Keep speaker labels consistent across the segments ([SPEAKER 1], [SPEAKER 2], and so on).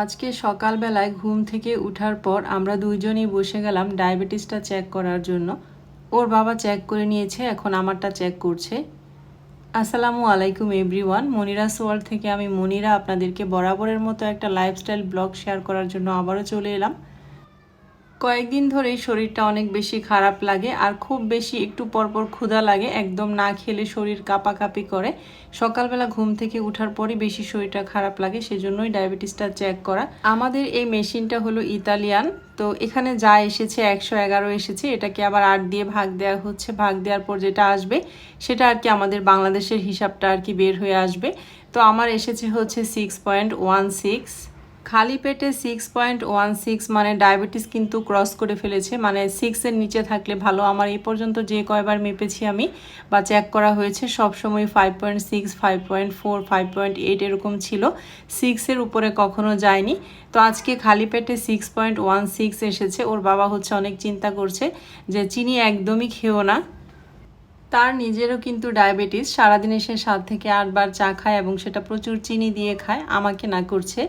[SPEAKER 1] আজকে সকালবেলায় ঘুম থেকে উঠার পর আমরা দুইজনই বসে গেলাম ডায়াবেটিসটা চেক করার জন্য। ওর বাবা চেক করে নিয়েছে, এখন আমারটা চেক করছে। আসসালামু আলাইকুম এভরিওয়ান মনিরা সোয়াল থেকে আমি মনিরা, আপনাদেরকে বরাবরের মতো একটা লাইফস্টাইল ব্লগ শেয়ার করার জন্য আবারও চলে এলাম। কয়েকদিন ধরেই শরীরটা অনেক বেশি খারাপ লাগে আর খুব বেশি একটু পরপর ক্ষুধা লাগে, একদম না খেলে শরীর কাঁপাকাঁপি করে। সকালবেলা ঘুম থেকে উঠার পরই বেশি শরীরটা খারাপ লাগে, সেজন্যই ডায়াবেটিসটা চেক করা। আমাদের এই মেশিনটা হলো ইতালিয়ান, তো এখানে যা এসেছে একশো এগারো এসেছে, এটাকে আবার আট দিয়ে ভাগ দেওয়া হচ্ছে। ভাগ দেওয়ার পর যেটা আসবে, সেটা আর কি আমাদের বাংলাদেশের হিসাবটা আর কি বের হয়ে আসবে। তো আমার এসেছে হচ্ছে সিক্স পয়েন্ট ওয়ান সিক্স খালি পেটে সিক্স পয়েন্ট ওয়ান সিক্স মানে ডায়াবেটিস কিন্তু ক্রস করে ফেলেছে মানে সিক্সের নিচে থাকলে ভালো। আমার এই পর্যন্ত যে কয়বার মেপেছি আমি বা চেক করা হয়েছে সব সময় five point six five point four five point eight এরকম ছিল। সিক্সের উপরে কখনো যায়নি। তো আজকে খালি পেটে সিক্স পয়েন্ট ওয়ান সিক্স এসেছে। ওর বাবা হচ্ছে অনেক চিন্তা করছে যে চিনি একদমই খেও না। তার নিজেরও কিন্তু ডায়াবেটিস। সারাদিনে সে সাত থেকে আটবার চা খায় এবং সেটা প্রচুর চিনি দিয়ে খায়। আমাকে না করছে।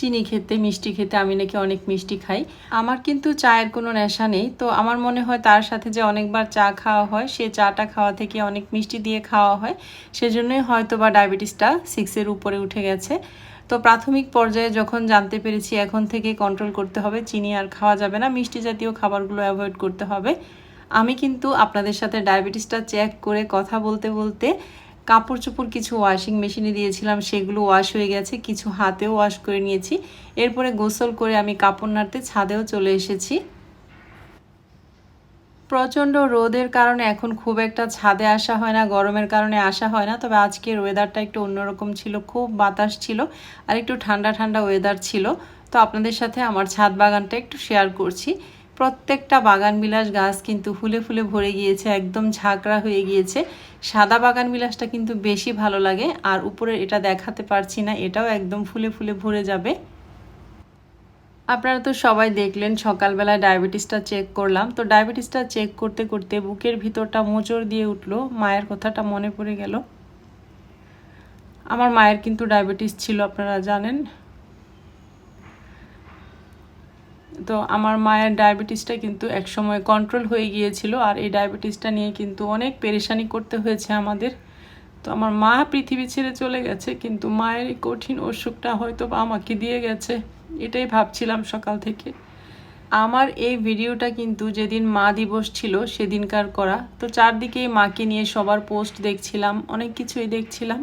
[SPEAKER 1] চিনি খেতে, মিষ্টি খেতে আমি নাকি অনেক মিষ্টি খাই। আমার কিন্তু চায়ের কোনো নেশা নেই, তো আমার মনে হয় তার সাথে যে অনেকবার চা খাওয়া হয়, সে চাটা খাওয়া থেকে অনেক মিষ্টি দিয়ে খাওয়া হয়, সেজন্যই হয়তো বা ডায়াবেটিসটা সিক্সের উপরে উঠে গেছে। তো প্রাথমিক পর্যায়ে যখন জানতে পেরেছি, এখন থেকে কন্ট্রোল করতে হবে, চিনি আর খাওয়া যাবে না, মিষ্টি জাতীয় খাবারগুলো অ্যাভয়েড করতে হবে। আমি কিন্তু আপনাদের সাথে ডায়াবেটিসটা চেক করে কথা বলতে বলতে কাপড় চোপড় কিছু ওয়াশিং মেশিনে দিয়েছিলাম, সেগুলো ওয়াশ হয়ে গেছে, কিছু হাতেও ওয়াশ করে নিয়েছি। এরপরে গোসল করে আমি কাপড় নাড়তে ছাদেও চলে এসেছি। প্রচণ্ড রোদের কারণে এখন খুব একটা ছাদে আসা হয় না, গরমের কারণে আসা হয় না, তবে আজকের ওয়েদারটা একটু অন্যরকম ছিল, খুব বাতাস ছিল, আর একটু ঠান্ডা ঠান্ডা ওয়েদার ছিল। তো আপনাদের সাথে আমার ছাদ বাগানটা একটু শেয়ার করছি। প্রত্যেকটা বাগান বিলাস গাছ কিন্তু ফুলে ফুলে ভরে গিয়েছে, একদম ঝাঁকড়া হয়ে গিয়েছে। সাদা বাগান বিলাসটা কিন্তু বেশি ভালো লাগে, আর উপরে এটা দেখাতে পারছি না, এটাও একদম ফুলে ফুলে ভরে যাবে। আপনারা তো সবাই দেখলেন সকালবেলা ডায়াবেটিসটা চেক করলাম। তো ডায়াবেটিসটা চেক করতে করতে বুকের ভিতরটা মোচড় দিয়ে উঠল, মায়ের কথাটা মনে পড়ে গেল। আমার মায়ের কিন্তু ডায়াবেটিস ছিল, আপনারা জানেন। তো আমার মায়ের ডায়াবেটিসটা কিন্তু একসময় কন্ট্রোল হয়ে গিয়েছিল আর এই ডায়াবেটিসটা নিয়ে কিন্তু অনেক পেরেশানি করতে হয়েছে আমাদের। তো আমার মা পৃথিবী ছেড়ে চলে গেছে, কিন্তু মায়ের কঠিন অসুখটা হয়তো আমাকে দিয়ে গেছে, এটাই ভাবছিলাম সকাল থেকে। আমার এই ভিডিওটা কিন্তু যেদিন মা দিবস ছিল সেদিনকার করা। তো চারদিকেই মাকে নিয়ে সবার পোস্ট দেখছিলাম, অনেক কিছুই দেখছিলাম।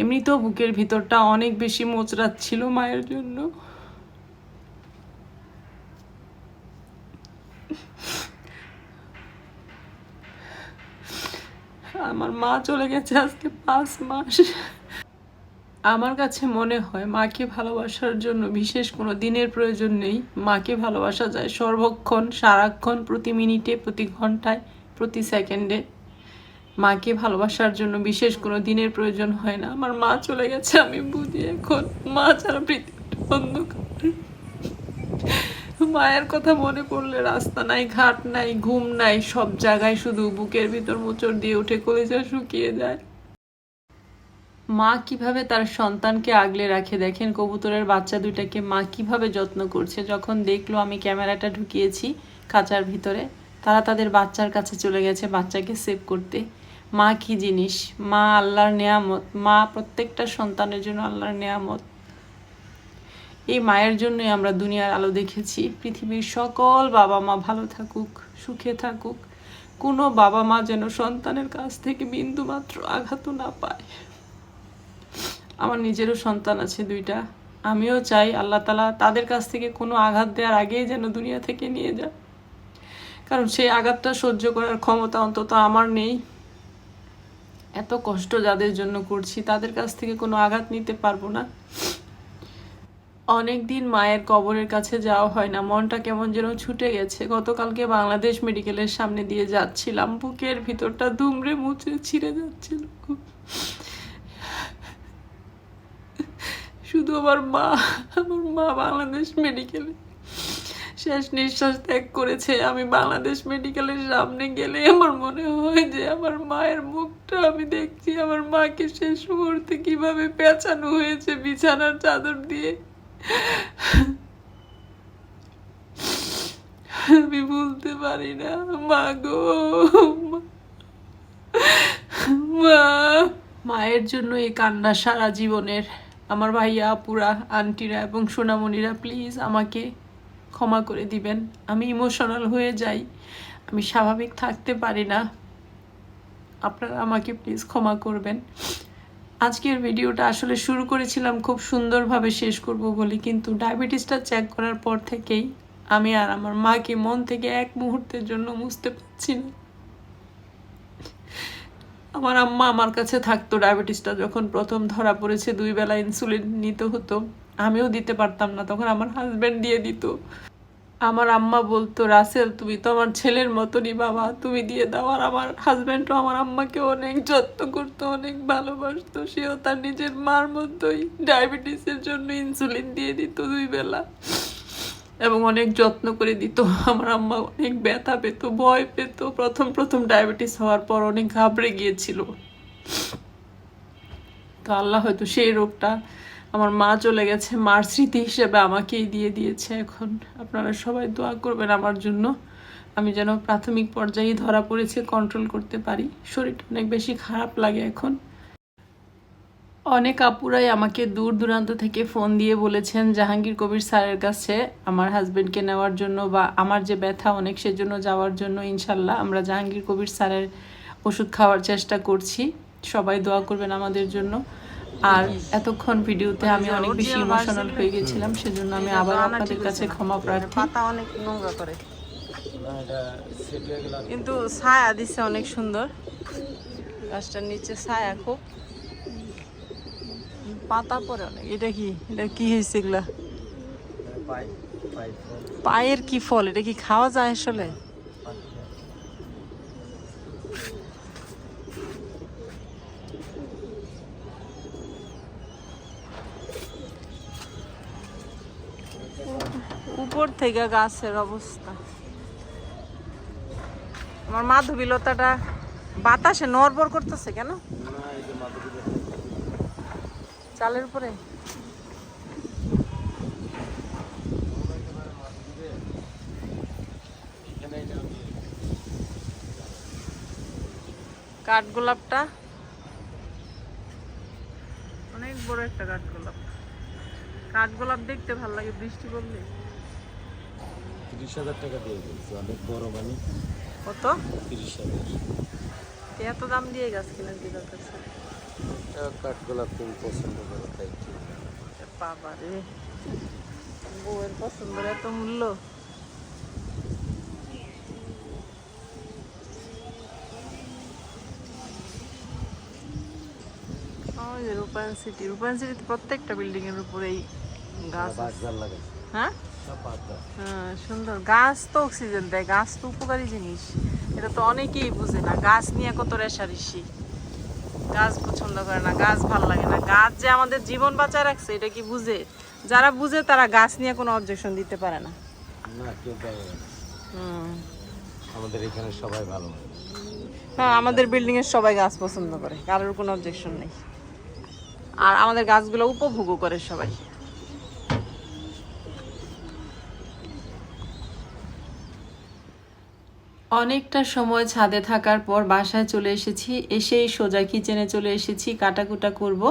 [SPEAKER 1] এমনিতেও বুকের ভিতরটা অনেক বেশি মোচড়াচ্ছিল মায়ের জন্য। আমার মা চলে গেছে আজকে পাঁচ মাস। আমার কাছে মনে হয় মাকে ভালোবাসার জন্য বিশেষ কোনো দিনের প্রয়োজন নেই। মাকে ভালোবাসা যায় সর্বক্ষণ, সারাক্ষণ, প্রতি মিনিটে, প্রতি ঘন্টায়, প্রতি সেকেন্ডে। মাকে ভালোবাসার জন্য বিশেষ কোনো দিনের প্রয়োজন হয় না। আমার মা চলে গেছে, আমি বুঝি এখন। মা ছাড়া পৃথিবীটা অন্ধকার। মায়ের কথা মনে পড়লে রাস্তা নাই, ঘাট নাই, ঘুম নাই, সব জায়গায় শুধু বুকের ভিতর মোচড় দিয়ে উঠে কলেজা শুকিয়ে যায়। মা কীভাবে তার সন্তানকে আগলে রাখে দেখেন কবুতরের বাচ্চা দুইটাকে মা কীভাবে যত্ন করছে? যখন দেখল আমি ক্যামেরাটা ঢুকিয়েছি খাঁচার ভিতরে, তারা তাদের বাচ্চার কাছে চলে গেছে বাচ্চাকে সেভ করতে। মা কি জিনিস? মা আল্লাহর নেয়ামত, মা প্রত্যেকটা সন্তানের জন্য আল্লাহর নেয়ামত। এই মায়ের জন্যই আমরা দুনিয়ার আলো দেখেছি। পৃথিবীর সকল বাবা মা ভালো থাকুক, সুখে থাকুক। কোনো বাবা মা যেন সন্তানের কাছ থেকে বিন্দু মাত্র আঘাত না পায়। আমার নিজেরও সন্তান আছে দুইটা। আমিও চাই আল্লাহ তালা তাদের কাছ থেকে কোনো আঘাত দেওয়ার আগেই যেন দুনিয়া থেকে নিয়ে যায় কারণ সেই আঘাতটা সহ্য করার ক্ষমতা অন্তত আমার নেই। এত কষ্ট যাদের জন্য করছি, তাদের কাছ থেকে কোনো আঘাত নিতে পারব না। অনেক দিন মায়ের কবরের কাছে যাওয়া হয় না। মনটা কেমন যেন ছুটে গেছে। গতকালকে বাংলাদেশ মেডিকেলের সামনে দিয়ে যাচ্ছিলাম। বুকের ভিতরটা দুমড়ে মুচড়ে ছিঁড়ে যাচ্ছিল। শুধু আমার মা আমার মা বাংলাদেশ মেডিকেলে। শেষ নিঃশ্বাস ত্যাগ করেছে। আমি বাংলাদেশ মেডিকেলের সামনে গেলে আমার মনে হয় যে আমার মায়ের মুখটা আমি দেখছি। আমার মাকে শেষ মুহূর্তে কীভাবে পেঁচানো হয়েছে বিছানার চাদর দিয়ে। আমি বলতে পারি না, মা গো, মা। মায়ের জন্য এই কান্না সারা জীবনের। আমার ভাইয়া, আপুরা, আন্টিরা এবং সোনামণিরা প্লিজ আমাকে ক্ষমা করে দিবেন। আমি ইমোশনাল হয়ে যাই। আমি স্বাভাবিক থাকতে পারি না। আপনারা আমাকে প্লিজ ক্ষমা করবেন। আজকের ভিডিওটা আসলে শুরু করেছিলাম খুব সুন্দরভাবে শেষ করব বলে, কিন্তু ডায়াবেটিসটা চেক করার পর থেকেই আমি আর আমার মাকে মন থেকে এক মুহূর্তের জন্য বুঝতে পারছি না। আমার আম্মা আমার কাছে থাকতো ডায়াবেটিসটা যখন প্রথম ধরা পড়েছে, দুই বেলা ইনসুলিন নিতে হতো। আমিও দিতে পারতাম না, তখন আমার হাজব্যান্ড দিয়ে দিত। আমার আম্মা বলতো, রাসেল, তুমি তো আমার ছেলের মতনই বাবা। তুমি দিয়ে দাও। আর আমার হাজব্যান্ডও আমার আম্মাকে অনেক যত্ন করতো, অনেক ভালোবাসতো। সেও তার নিজের মার মতোই ডায়াবেটিসের জন্য ইনসুলিন দিয়ে দিত দুই বেলা এবং অনেক যত্ন করে দিত। আমার আম্মা অনেক ব্যথা পেত, ভয় পেত। প্রথম প্রথম ডায়াবেটিস হওয়ার পর অনেক ঘাবড়ে গিয়েছিল। তো আল্লাহ হয়তো সেই রোগটা আমার মা চলে গেছে, মার স্মৃতি হিসেবে আমাকেই দিয়ে দিয়েছে এখন। আপনারা সবাই দোয়া করবেন আমার জন্য। আমি যেন প্রাথমিক পর্যায়ে ধরা পড়েছে কন্ট্রোল করতে পারি। শরীরটা অনেক বেশি খারাপ লাগে এখন। অনেক আপুরাই আমাকে দূর দূরান্ত থেকে ফোন দিয়ে বলেছেন, জাহাঙ্গীর কবির স্যারের কাছে আমার হাজব্যান্ডকে নেওয়ার জন্য বা আমার যে ব্যথা অনেক সেজন্য যাওয়ার জন্য ইনশাল্লাহ আমরা জাহাঙ্গীর কবির স্যারের ওষুধ খাওয়ার চেষ্টা করছি। সবাই দোয়া করবেন আমাদের জন্য। আর এতক্ষণ ভিডিওতে আমি অনেক বেশি ইমোশনাল হয়ে গেছিলাম, সেজন্য আমি আবার আপনাদের কাছে ক্ষমা প্রার্থী।
[SPEAKER 2] পাতা অনেক নোংরা করে। কিন্তু ছায়া দিচ্ছে অনেক সুন্দর। গাছটার নিচে ছায়া খুব। পাতা পরে অনেক। এটা কি? এটা কি হয়েছে এগুলা? পায়ের কি ফল? এটা কি খাওয়া যায় আসলে? উপর থেকে গাছের অবস্থা। আমার মাধবী লতাটা বাতাসে নড়বড় করতেছে কেন? চালের উপরে? কাঠগোলাপটা অনেক বড় একটা কাঠগোলাপ কাঠগোলাপ দেখতে ভালো লাগে বৃষ্টি পড়লে।
[SPEAKER 3] তিরিশ হাজার টাকা দিয়ে দিয়েছি অনেক বড় মানে
[SPEAKER 2] কত?
[SPEAKER 3] তিরিশ হাজার।
[SPEAKER 2] এত দাম দিয়ে গাছ কিনে দিল কাছে
[SPEAKER 3] কাঠগোলাপ তুমি পছন্দ করো তাই কি?
[SPEAKER 2] বাবা রে। বউয়ের পছন্দের এত মূল্য? রূপায়ণ সিটি রূপায়ণ সিটিতে প্রত্যেকটা বিল্ডিং এর উপরেই গাছ আছে।
[SPEAKER 3] বাজার লাগাইছে।
[SPEAKER 2] হ্যাঁ? হ্যাঁ সুন্দর। গাছ তো অক্সিজেন দেয় গাছ তো উপকারী জিনিস। এটা তো অনেকেই বুঝে না গাছ নিয়ে কত রেশারেশি গাছ পছন্দ করে না গাছ ভালো লাগে না। গাছ যে আমাদের জীবন বাঁচায় রাখছে এটা কি বুঝে? যারা বুঝে তারা গাছ নিয়ে কোনো অবজেকশন দিতে পারে না।
[SPEAKER 3] আমাদের এখানে সবাই ভালো
[SPEAKER 2] হ্যাঁ। আমাদের বিল্ডিং এর সবাই গাছ পছন্দ করে কারোর কোনো অবজেকশন নেই। আর আমাদের গাছগুলো উপভোগও করে সবাই।
[SPEAKER 1] অনেকটা সময় ছাদে থাকার পর বাসায় চলে এসেছি। এসেই সোজা কিচেনে চলে এসেছি। কাটাকুটা করব।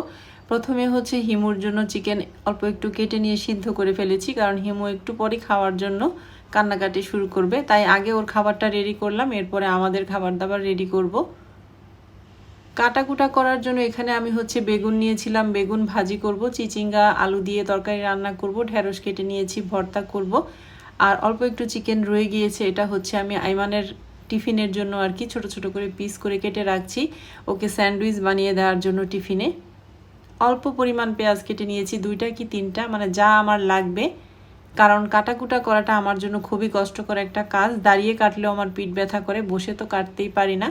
[SPEAKER 1] প্রথমে হচ্ছে হিমুর জন্য চিকেন অল্প একটু কেটে নিয়ে সিদ্ধ করে ফেলেছি, কারণ হিমু একটু পরে খাওয়ার জন্য কান্নাকাটি শুরু করবে। তাই আগে ওর খাবারটা রেডি করলাম, এরপরে আমাদের খাবার দাবার রেডি করব। কাটাকুটা করার জন্য এখানে আমি হচ্ছে বেগুন নিয়েছিলাম। বেগুন ভাজি করব, চিচিঙ্গা, আলু দিয়ে তরকারি রান্না করব, ঢেঁড়স কেটে নিয়েছি, ভর্তা করব। আর অল্প একটু চিকেন রয়ে গিয়েছে, এটা হচ্ছে আমি আইমানের টিফিনের জন্য আর কি ছোট ছোট করে পিস করে কেটে রাখছি। ওকে স্যান্ডউইচ বানিয়ে দেওয়ার জন্য টিফিনে। অল্প পরিমাণ পেঁয়াজ কেটে নিয়েছি, দুইটা কি তিনটা? মানে যা আমার লাগবে। কারণ কাটাকুটা করাটা আমার জন্য খুবই কষ্টকর একটা কাজ। দাঁড়িয়ে কাটলেও আমার পিঠ ব্যথা করে, বসে তো কাটতেই পারি না।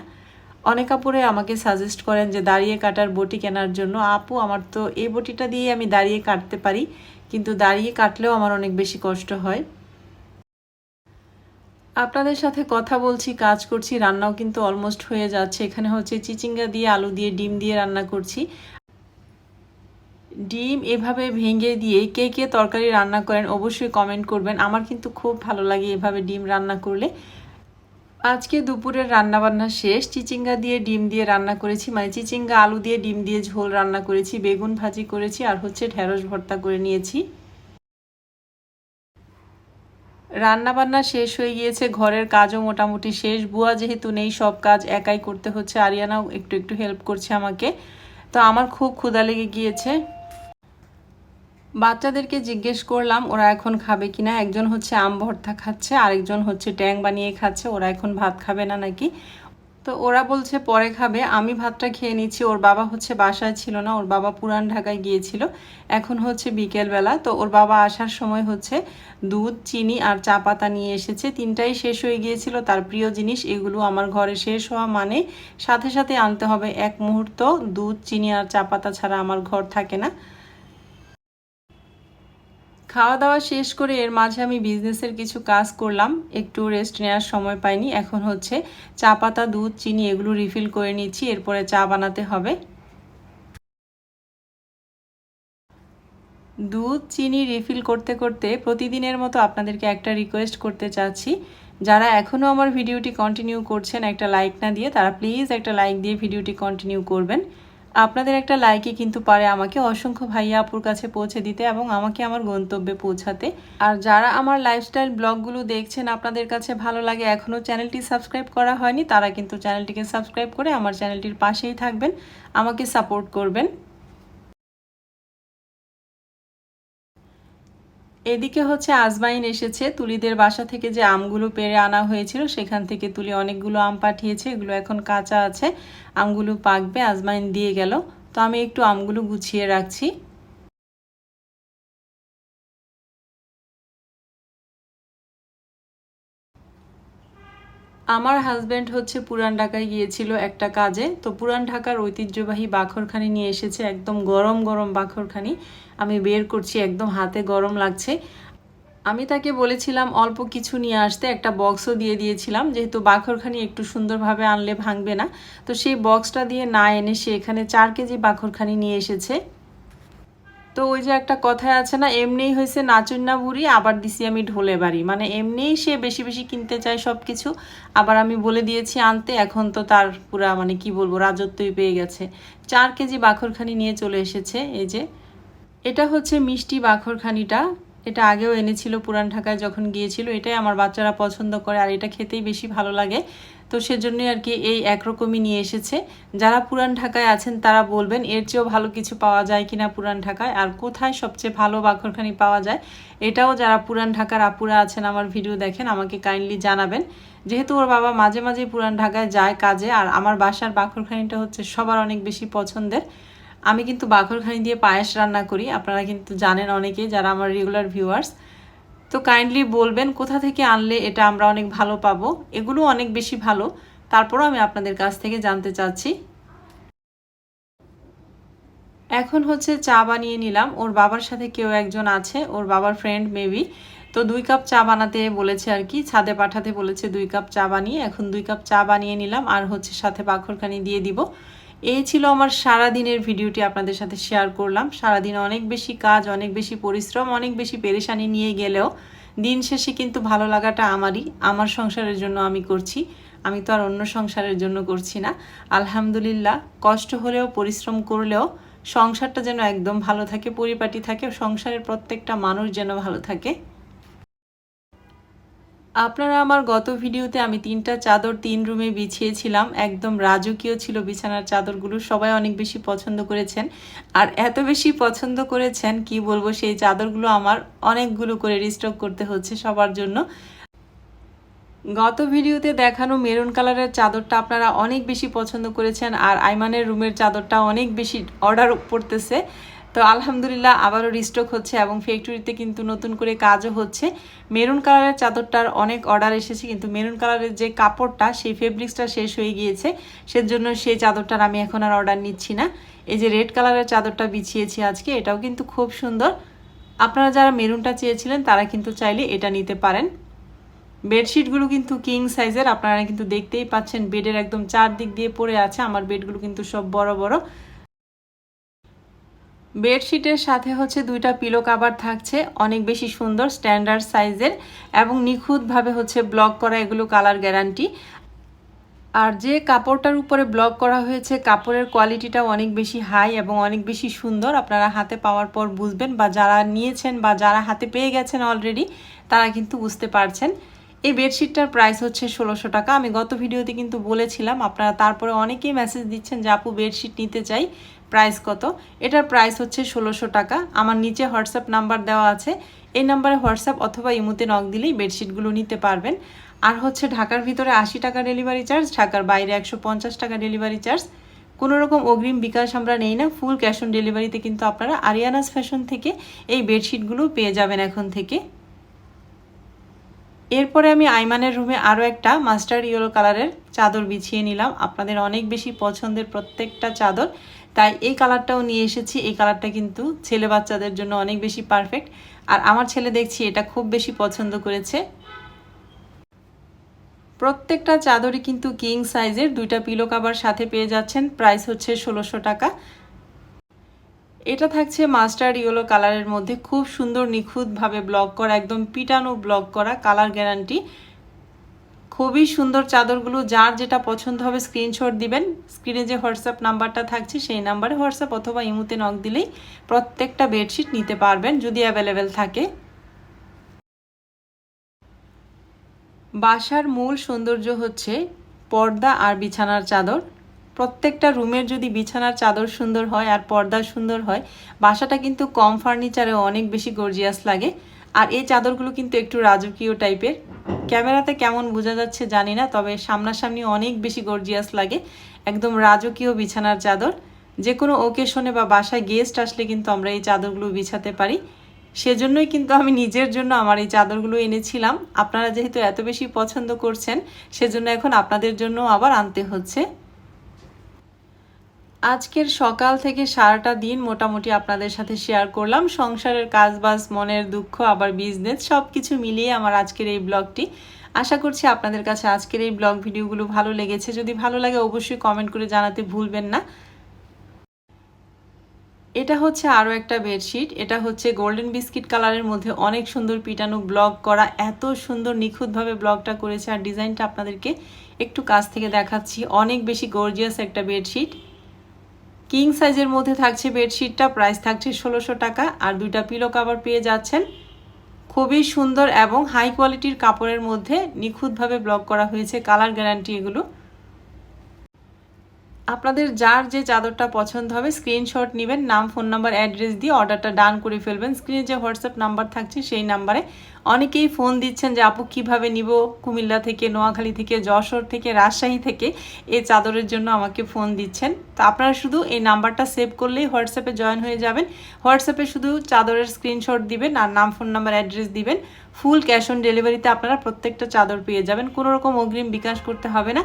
[SPEAKER 1] অনেক কাপড়ে আমাকে সাজেস্ট করেন যে দাঁড়িয়ে কাটার বটি কেনার জন্য। আপু, আমার তো এই বটিটা দিয়ে আমি দাঁড়িয়ে কাটতে পারি। কিন্তু দাঁড়িয়ে কাটলেও আমার অনেক বেশি কষ্ট হয়। আপনাদের সাথে কথা বলছি, কাজ করছি, রান্নাও কিন্তু অলমোস্ট হয়ে যাচ্ছে। এখানে হচ্ছে চিচিঙ্গা দিয়ে আলু দিয়ে, ডিম দিয়ে রান্না করছি। ডিম এভাবে ভেঙে দিয়ে কে কে তরকারি রান্না করেন অবশ্যই কমেন্ট করবেন। আমার কিন্তু খুব ভালো লাগে এভাবে ডিম রান্না করলে। আজকে দুপুরের রান্না বান্না শেষ। চিচিঙ্গা দিয়ে ডিম দিয়ে রান্না করেছি। মানে চিচিঙ্গা, আলু দিয়ে, ডিম দিয়ে ঝোল রান্না করেছি। বেগুন ভাজি করেছি আর হচ্ছে ঢেঁড়স ভর্তা করে নিয়েছি। রান্না বান্না শেষ হয়ে গিয়েছে, ঘরের কাজও মোটামুটি শেষ। বুয়া যেহেতু নেই, সব কাজ একাই করতে হচ্ছে। আরিয়ানাও একটু একটু হেল্প করছে আমাকে। তো আমার খুব ক্ষুধা লেগে গিয়েছে। বাচ্চাদেরকে জিজ্ঞেস করলাম, ওরা এখন খাবে কিনা? একজন হচ্ছে আম ভর্তা খাচ্ছে, আরেকজন হচ্ছে ট্যাং বানিয়ে খাচ্ছে। ওরা এখন ভাত খাবে না নাকি? তো ওরা বলছে পরে খাবে। আমি ভাতটা খেয়ে নিচ্ছি। ওর বাবা হচ্ছে বাসায় ছিল না। ওর বাবা পুরান ঢাকায় গিয়েছিল। এখন হচ্ছে বিকেলবেলা। তো ওর বাবা আসার সময় হচ্ছে দুধ, চিনি আর চা পাতা নিয়ে এসেছে। তিনটাই শেষ হয়ে গিয়েছিল। তার প্রিয় জিনিস এগুলো আমার ঘরে শেষ হওয়া মানে সাথে সাথে আনতে হবে। এক মুহূর্ত দুধ, চিনি আর চা পাতা ছাড়া আমার ঘর থাকে না। খাওয়া দাওয়া শেষ করে এর মাঝে আমি বিজনেসের কিছু কাজ করলাম। একটু রেস্ট নেওয়ার সময় পাইনি। এখন হচ্ছে চা পাতা, দুধ, চিনি এগুলো রিফিল করে নিচ্ছি। এরপরে চা বানাতে হবে। দুধ, চিনি রিফিল করতে করতে প্রতিদিনের মতো আপনাদেরকে একটা রিকোয়েস্ট করতে চাচ্ছি। যারা এখনও আমার ভিডিওটি কন্টিনিউ করছেন, একটা লাইক না দিয়ে তারা প্লিজ একটা লাইক দিয়ে ভিডিওটি কন্টিনিউ করবেন। আপনাদের একটা লাইকই কিন্তু পারে আমাকে। অসংখ্য ভাইয়া আপুর কাছে পৌঁছে দিতে এবং আমাকে আমার গন্তব্যে পৌঁছাতে। আর যারা আমার লাইফস্টাইল ব্লগগুলো দেখছেন আপনাদের কাছে ভালো লাগে এখনও চ্যানেলটি সাবস্ক্রাইব করা হয়নি, তারা কিন্তু চ্যানেলটিকে সাবস্ক্রাইব করে আমার চ্যানেলটির পাশেই থাকবেন। আমাকে সাপোর্ট করবেন। এদিকে হচ্ছে আজবাইন এসেছে। তুলিদের বাসা থেকে যে আমগুলো পেরে আনা হয়েছিল, সেখান থেকে তুলি অনেকগুলো আম পাঠিয়েছে। এগুলো এখন কাঁচা আছে। আমগুলো পাকবে আজবাইন দিয়ে গেল। তো আমি একটু আমগুলো গুছিয়ে রাখছি। আমার হাজব্যান্ড হচ্ছে পুরান ঢাকায় গিয়েছিল একটা কাজে। তো পুরান ঢাকার ঐতিহ্যবাহী বাখরখানি নিয়ে এসেছে, একদম গরম গরম বাখরখানি। আমি বের করছি, একদম হাতে গরম লাগছে। আমি তাকে বলেছিলাম, অল্প কিছু নিয়ে আসতে, একটা বক্সও দিয়ে দিয়েছিলাম। যেহেতু বাখরখানি একটু সুন্দরভাবে আনলে ভাঙবে না। তো সেই বক্সটা দিয়ে না এনে সে এখানে চার কেজি বাখরখানি নিয়ে এসেছে। তো ওই যে একটা কথায় আছে না, এমনিই হয়েছে নাচুন্না বুড়ি, আবার দিছি আমি ঢোলে বাড়ি। মানে এমনিই সে বেশি বেশি কিনতে চায় সব কিছু আবার আমি বলে দিয়েছি আনতে, এখন তো তার পুরা মানে কি বলব, রাজত্বই পেয়ে গেছে। চার কেজি বাখরখানি নিয়ে চলে এসেছে, এই যে। এটা হচ্ছে মিষ্টি বাখরখানিটা। এটা আগেও এনেছিল পুরান ঢাকায় যখন গিয়েছিল, এটাই আমার বাচ্চারা পছন্দ করে, আর এটা খেতেই বেশি ভালো লাগে। তো সেজন্যই আর কি এই একরকমই নিয়ে এসেছে। যারা পুরান ঢাকায় আছেন তারা বলবেন, এর চেয়েও ভালো কিছু পাওয়া যায় কিনা পুরান ঢাকায়? আর কোথায় সবচেয়ে ভালো বাখরখানি পাওয়া যায়? এটাও যারা পুরান ঢাকার আপুরা আছেন আমার ভিডিও দেখেন, আমাকে কাইন্ডলি জানাবেন। যেহেতু ওর বাবা মাঝে মাঝে পুরান ঢাকায় যায় কাজে, আর আমার বাসার বাখরখানিটা হচ্ছে সবার অনেক বেশি পছন্দের। আমি কিন্তু বাখরখানি দিয়ে পায়েস রান্না করি, আপনারা কিন্তু জানেন অনেকে যারা আমার রেগুলার ভিউয়ার্স তো কাইন্ডলি বলবেন কোথা থেকে আনলে এটা আমরা অনেক ভালো পাবো। এগুলো অনেক বেশি ভালো। তারপরও আমি আপনাদের কাছ থেকে জানতে চাচ্ছি। এখন হচ্ছে চা বানিয়ে নিলাম। ওর বাবার সাথে কেউ একজন আছে, ওর বাবার ফ্রেন্ড মেবি তো দুই কাপ চা বানাতে বলেছে আর কি, ছাদে পাঠাতে বলেছে দুই কাপ চা বানিয়ে। এখন দুই কাপ চা বানিয়ে নিলাম আর হচ্ছে সাথে বাখরখানি দিয়ে দিব। এই ছিল আমার সারা দিনের ভিডিওটি আপনাদের সাথে শেয়ার করলাম। সারাদিন অনেক বেশি কাজ, অনেক বেশি পরিশ্রম, অনেক বেশি পেরেশানি নিয়ে গেলেও দিন শেষে কিন্তু ভালো লাগাটা আমারই, আমার সংসারের জন্য আমি করছি। আমি তো আর অন্য সংসারের জন্য করছি না। আলহামদুলিল্লাহ, কষ্ট হলেও, পরিশ্রম করলেও সংসারটা যেন একদম ভালো থাকে, পরিপাটি থাকে, সংসারের প্রত্যেকটা মানুষ যেন ভালো থাকে। আপনারা আমার গত ভিডিওতে আমি তিনটা চাদর তিন রুমে বিছিয়েছিলাম। একদম রাজকীয় ছিল বিছানার চাদরগুলো। সবাই অনেক বেশি পছন্দ করেছেন। আর এত বেশি পছন্দ করেছেন, কি বলব, সেই চাদরগুলো আমার অনেকগুলো করে রিস্টক করতে হচ্ছে সবার জন্য। গত ভিডিওতে দেখানো মেরুন কালারের চাদরটা আপনারা অনেক বেশি পছন্দ করেছেন। আর আইমানের রুমের চাদরটা অনেক বেশি অর্ডার পড়তেছে। তো আলহামদুলিল্লাহ আবারও রিস্টক হচ্ছে এবং ফ্যাক্টরিতে কিন্তু নতুন করে কাজও হচ্ছে। মেরুন কালারের চাদরটার অনেক অর্ডার এসেছে, কিন্তু মেরুন কালারের যে কাপড়টা, সেই ফেব্রিক্সটা শেষ হয়ে গিয়েছে। সেজন্য সেই চাদরটার আমি এখন আর অর্ডার নিচ্ছি না। এই যে রেড কালারের চাদরটা বিছিয়েছি আজকে, এটাও কিন্তু খুব সুন্দর। আপনারা যারা মেরুনটা চেয়েছিলেন, তারা কিন্তু চাইলে এটা নিতে পারেন। বেডশিটগুলো কিন্তু কিং সাইজের আপনারা কিন্তু দেখতেই পাচ্ছেন। বেডের একদম চারদিক দিয়ে পড়ে আছে, আমার বেডগুলো কিন্তু সব বড় বড়। বেডশিটের সাথে হচ্ছে দুইটা পিলো কাভার থাকছে, অনেক বেশি সুন্দর, স্ট্যান্ডার্ড সাইজের এবং নিখুঁতভাবে হচ্ছে ব্লক করা এগুলো কালার গ্যারান্টি। আর যে কাপড়টার উপরে ব্লক করা হয়েছে, কাপড়ের কোয়ালিটিটাও অনেক বেশি হাই এবং অনেক বেশি সুন্দর। আপনারা হাতে পাওয়ার পর বুঝবেন বা যারা নিয়েছেন বা যারা হাতে পেয়ে গেছেন অলরেডি তারা কিন্তু বুঝতে পারছেন। এই বেডশিটটার প্রাইস হচ্ছে ষোলোশো টাকা। আমি গত ভিডিওতে কিন্তু বলেছিলাম, আপনারা তারপরে অনেকেই মেসেজ দিচ্ছেন যে, আপু, বেডশিট নিতে চাই। প্রাইস কত? এটার প্রাইস হচ্ছে ষোলোশো টাকা। আমার নিচে হোয়াটসঅ্যাপ নাম্বার দেওয়া আছে। এই নাম্বারে হোয়াটসঅ্যাপ অথবা ইমুতে নক দিলেই বেডশিটগুলো নিতে পারবেন। আর হচ্ছে ঢাকার ভিতরে আশি টাকা ডেলিভারি চার্জ ঢাকার বাইরে একশো পঞ্চাশ টাকা ডেলিভারি চার্জ কোনো রকম অগ্রিম বিকাশ আমরা নেই না। ফুল ক্যাশ অন ডেলিভারিতে কিন্তু আপনারা আরিয়ানাস ফ্যাশন থেকে এই বেডশিটগুলো পেয়ে যাবেন এখন থেকে। এরপরে আমি আইমানের রুমে আরও একটা মাস্টার ইয়েলো কালারের চাদর বিছিয়ে নিলাম। আপনাদের অনেক বেশি পছন্দের প্রত্যেকটা চাদর। তাই এই কালারটাও নিয়ে এসেছি। এই কালারটা কিন্তু ছেলে বাচ্চাদের জন্য অনেক বেশি পারফেক্ট আর আমার ছেলে দেখছি এটা খুব বেশি পছন্দ করেছে। প্রত্যেকটা চাদরই কিন্তু কিং সাইজের দুইটা পিলো কাভার সাথে পেয়ে যাচ্ছেন। প্রাইস হচ্ছে ষোলোশো টাকা। এটা থাকছে মাস্টার্ড ইয়েলো কালারের মধ্যে খুব সুন্দর নিখুঁতভাবে ব্লক করা, একদম পিটানো ব্লক করা কালার গ্যারান্টি। খুবই সুন্দর চাদরগুলো, যার যেটা পছন্দ হবে স্ক্রিনশট দিবেন। স্ক্রিনে যে হোয়াটসঅ্যাপ নাম্বারটা থাকছে, সেই নাম্বারে হোয়াটসঅ্যাপ অথবা ইমুতে নক দিলেই প্রত্যেকটা বেডশিট নিতে পারবেন যদি অ্যাভেলেবেল থাকে। বাসার মূল সৌন্দর্য হচ্ছে পর্দা আর বিছানার চাদর। প্রত্যেকটা রুমের যদি বিছানার চাদর সুন্দর হয় আর পর্দা সুন্দর হয়, বাসাটা কিন্তু কম ফার্নিচারে অনেক বেশি গর্জিয়াস লাগে। আর এই চাদরগুলো কিন্তু একটু রাজকীয় টাইপের। ক্যামেরাতে কেমন বোঝা যাচ্ছে জানি না, তবে সামনাসামনি অনেক বেশি গর্জিয়াস লাগে একদম রাজকীয় বিছানার চাদর। যে কোনো ওকেশনে বা বাসায় গেস্ট আসলে কিন্তু আমরা এই চাদরগুলো বিছাতে পারি। সেজন্যই কিন্তু আমি নিজের জন্য আমার এই চাদরগুলো এনেছিলাম। আপনারা যেহেতু এত বেশি পছন্দ করছেন, সেজন্য এখন আপনাদের জন্য আবার আনতে হচ্ছে। আজকের সকাল থেকে সারাটা দিন মোটামুটি আপনাদের সাথে শেয়ার করলাম। সংসারের কাজবাজ, মনের দুঃখ, আবার বিজনেস সব কিছু মিলিয়ে আমার আজকের এই ব্লগটি আশা করছি আপনাদের কাছে আজকের এই ব্লগ ভিডিওগুলো ভালো লেগেছে। যদি ভালো লাগে অবশ্যই কমেন্ট করে জানাতে ভুলবেন না। এটা হচ্ছে আরও একটা বেডশিট এটা হচ্ছে গোল্ডেন বিস্কিট কালারের মধ্যে অনেক সুন্দর পিটানো ব্লগ করা। এত সুন্দর নিখুঁতভাবে ব্লগটা করেছে। আর ডিজাইনটা আপনাদেরকে একটু কাছ থেকে দেখাচ্ছি। অনেক বেশি গর্জিয়াস একটা বেডশিট কিং সাইজের মধ্যে থাকছে বেডশিটটা, প্রাইস থাকছে ষোলোশো টাকা, আর দুইটা পিলো কাভার পেয়ে যাচ্ছেন। খুবই সুন্দর এবং হাই কোয়ালিটির কাপড়ের মধ্যে নিখুঁতভাবে ব্লক করা হয়েছে কালার গ্যারান্টি এগুলো। আপনাদের যার যে চাদরটা পছন্দ হবে স্ক্রিনশট নেবেন, নাম ফোন নাম্বার অ্যাড্রেস দিয়ে অর্ডারটা ডান করে ফেলবেন। স্ক্রিনে যে হোয়াটসঅ্যাপ নাম্বার থাকছে, সেই নাম্বারে অনেকেই ফোন দিচ্ছেন যে, আপু, কীভাবে নিব কুমিল্লা থেকে, নোয়াখালী থেকে, যশোর থেকে, রাজশাহী থেকে? এই চাদরের জন্য আমাকে ফোন দিচ্ছেন। তো আপনারা শুধু এই নাম্বারটা সেভ করলেই হোয়াটসঅ্যাপে জয়েন হয়ে যাবেন। হোয়াটসঅ্যাপে শুধু চাদরের স্ক্রিনশট দিবেন আর নাম ফোন নাম্বার অ্যাড্রেস দিবেন। ফুল ক্যাশ অন ডেলিভারিতে আপনারা প্রত্যেকটা চাদর পেয়ে যাবেন। কোনো রকম অগ্রিম বিকাশ করতে হবে না।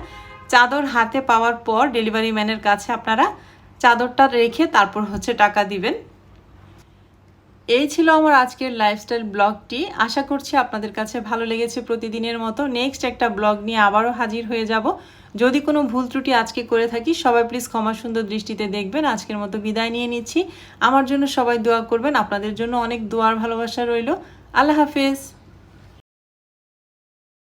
[SPEAKER 1] চাদর হাতে পাওয়ার পর ডেলিভারি ম্যানের কাছে আপনারা চাদরটা রেখে তারপর হচ্ছে টাকা দিবেন। এই ছিল আমার আজকের লাইফস্টাইল ব্লগটি। আশা করছি আপনাদের কাছে ভালো লেগেছে প্রতিদিনের মতো। নেক্সট একটা ব্লগ নিয়ে আবারও হাজির হয়ে যাব। যদি কোনো ভুল ত্রুটি আজকে করে থাকি, সবাই প্লিজ ক্ষমা সুন্দর দৃষ্টিতে দেখবেন। আজকের মতো বিদায় নিয়ে নিচ্ছি। আমার জন্য সবাই দোয়া করবেন। আপনাদের জন্য অনেক দোয়ার ভালোবাসা রইল। আল্লাহ হাফেজ।